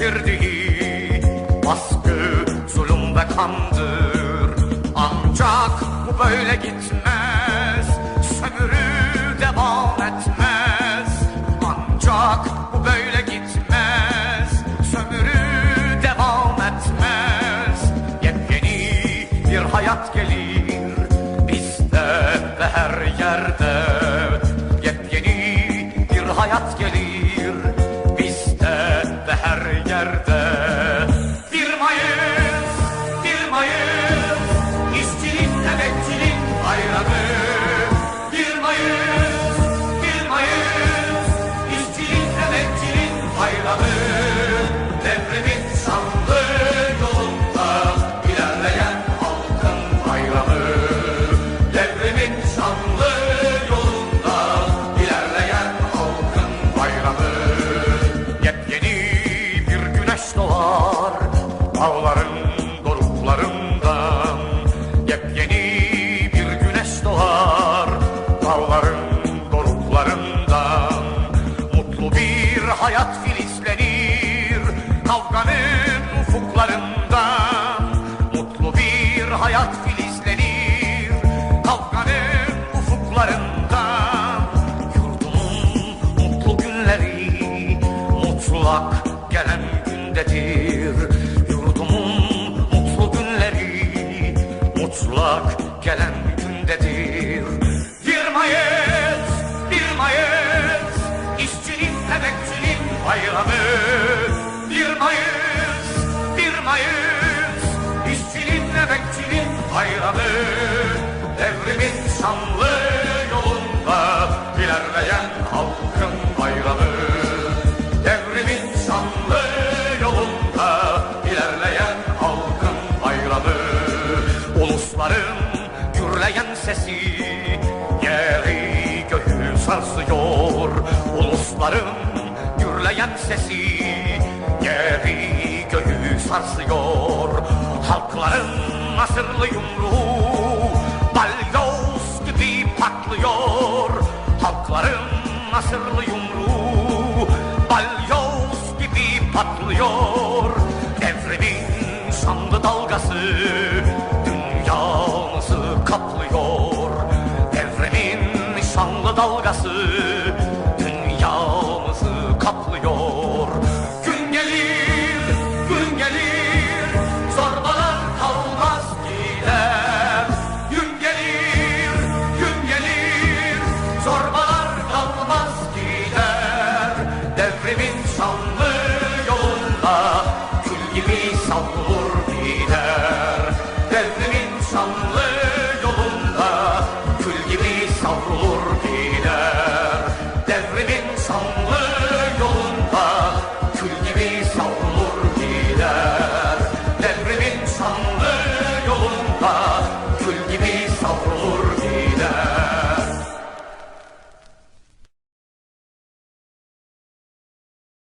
getirdiği baskı, zulüm ve kandır. Ancak bu böyle gitmez, sömürü devam etmez. Ancak bu böyle gitmez, sömürü devam etmez. Yepyeni bir hayat gelir bizde ve her yer. Dağların doruklarından Yepyeni bir güneş doğar. Dağların bayramı Devrimin şanlı yolunda ilerleyen halkın bayramı Devrimin şanlı yolunda ilerleyen halkın bayramı Ulusların gürleyen sesi yeri göğü sarsıyor Ulusların gürleyen sesi yeri göğü sarsıyor Halkların asırlı yumruğu Balyoz gibi patlıyor. Halkların asırlı yumruğu Balyoz gibi patlıyor. Devrimin sanlı dalgası Dünyamızı kaplıyor? Devrimin sanlı dalgası Dünyamızı kaplıyor? Depremin şanlı yolunda Kül gibi savrulur gider. Devrimin şanlı yolunda Kül gibi savrulur gider.